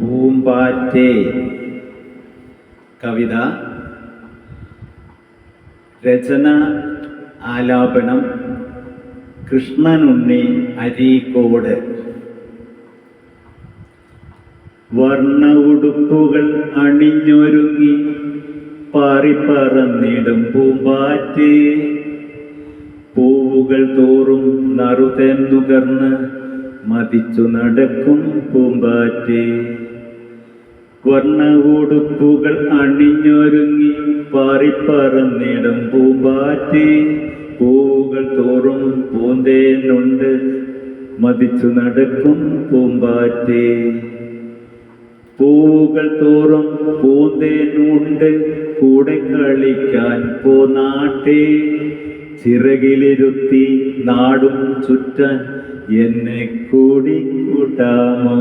പൂമ്പാറ്റേ. കവിത. രചന ആലാപനം. കൃഷ്ണനുണ്ണി അരീക്കോട്. വർണ ഉടുപ്പുകൾ അണിഞ്ഞൊരുങ്ങി പാറിപ്പറന്നിടും പൂമ്പാറ്റേ. പൂവുകൾ തോറും നറുതെന്നുകർന്ന് മതിച്ചു നടക്കും പൂമ്പാറ്റേ. വർണ ഉടുപ്പുകൾ അണിഞ്ഞൊരുങ്ങി പാറിപ്പറന്നിടും പൂമ്പാറ്റി. പൂവുകൾ തോറും പൂന്തേനുണ്ട് മതിച്ചു നടക്കും പൂമ്പാറ്റി. പൂവുകൾ തോറും പൂന്തേനുണ്ട് കൂടെ കളിക്കാൻ പോനാട്ടെ ചിറകിലിരുത്തി നാടും ചുറ്റാൻ എന്നെ കൂടി കൂട്ടാമോ?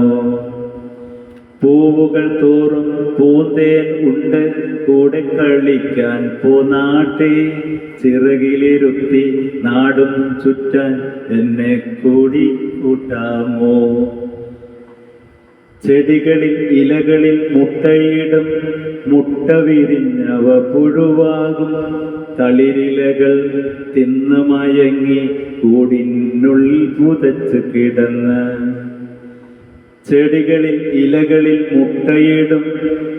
പൂവുകൾ തോറും പൂന്തേൻ ഉണ്ട്. കൂടെ കളിക്കാൻ പോനാട്ടെ ചിറകിലിരുത്തി നാടും ചുറ്റാൻ എന്നെ കൂടി കൂട്ടാമോ? ചെടികളിൽ ഇലകളിൽ മുട്ടയിടും. മുട്ട വിരിഞ്ഞവ പുഴുവാകും. തളിരിലകൾ തിന്നു മയങ്ങി കൂടിനുള്ളിൽ പുതച്ച് കിടന്ന്. ചെടികളിൽ ഇലകളിൽ മുട്ടയിടും.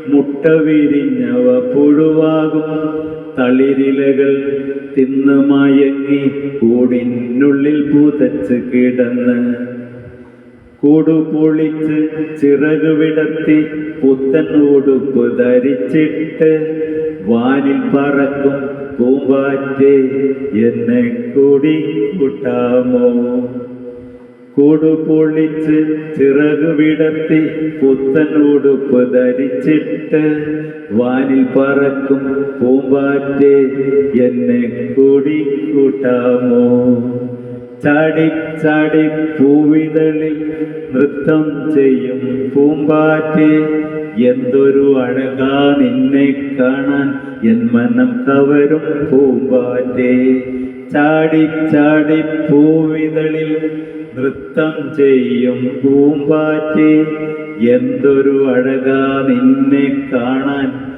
മുട്ട വിരിഞ്ഞവ പുഴുവാകും. തളിരിലകൾ തിന്ന് മയങ്ങി കൂടിനുള്ളിൽ പൂതച്ച് കിടന്ന്. കൂടുപൊളിച്ച് ചിറക് വിടർത്തി പുത്തൻ ഉടുപ്പ് ധരിച്ചിട്ട് വാനിൽ പറക്കും പൂമ്പാറ്റേ എന്നെ കൂടി കൂട്ടാമോ? കൂടു പൊളിച്ച് ചിറക് വിടർത്തി പുത്തൻ ഉടുപ്പ് ധരിച്ചിട്ട് വാനിൽ പറക്കും പൂമ്പാറ്റേ എന്നെ കൂടിക്കൂട്ടാമോ? ചാടി ചാടി പൂവിതളിൽ നൃത്തം ചെയ്യും പൂമ്പാറ്റേ. എന്തൊരു അഴകാ നിന്നെ കാണാൻ എൻ മനം കവരും പൂമ്പാറ്റേ. ചാടി ചാടി പൂവിതളിൽ നൃത്തം ചെയ്യും പൂമ്പാറ്റി. എന്തൊരു അഴകാ നിന്നെ കാണാൻ.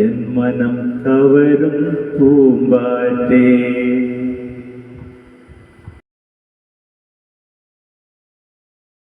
എൻ മനം കവരും പൂമ്പാറ്റേ.